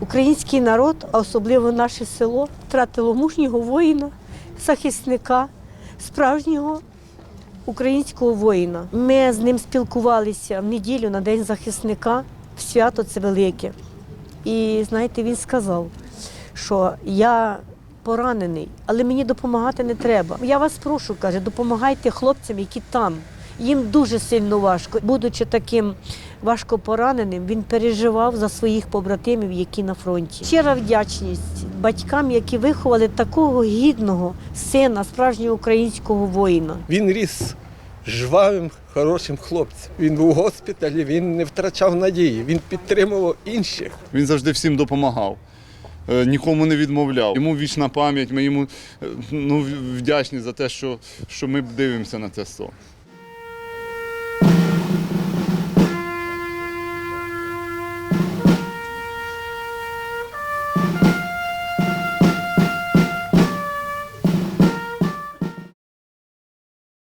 Український народ, а особливо наше село, втратило мужнього воїна, захисника, справжнього українського воїна. Ми з ним спілкувалися в неділю на День захисника, в свято це велике. І знаєте, він сказав, що я поранений, але мені допомагати не треба. Я вас прошу, каже, допомагайте хлопцям, які там. Їм дуже сильно важко. Будучи таким важко пораненим, він переживав за своїх побратимів, які на фронті. Щира вдячність батькам, які виховали такого гідного сина, справжнього українського воїна. Він ріс жвавим, хорошим хлопцем. Він був у госпіталі, він не втрачав надії, він підтримував інших. Він завжди всім допомагав. е, Нікому не відмовляв. Йому вічна пам'ять. Ми йому е, ну, вдячні за те, що, що ми дивимося на це сон.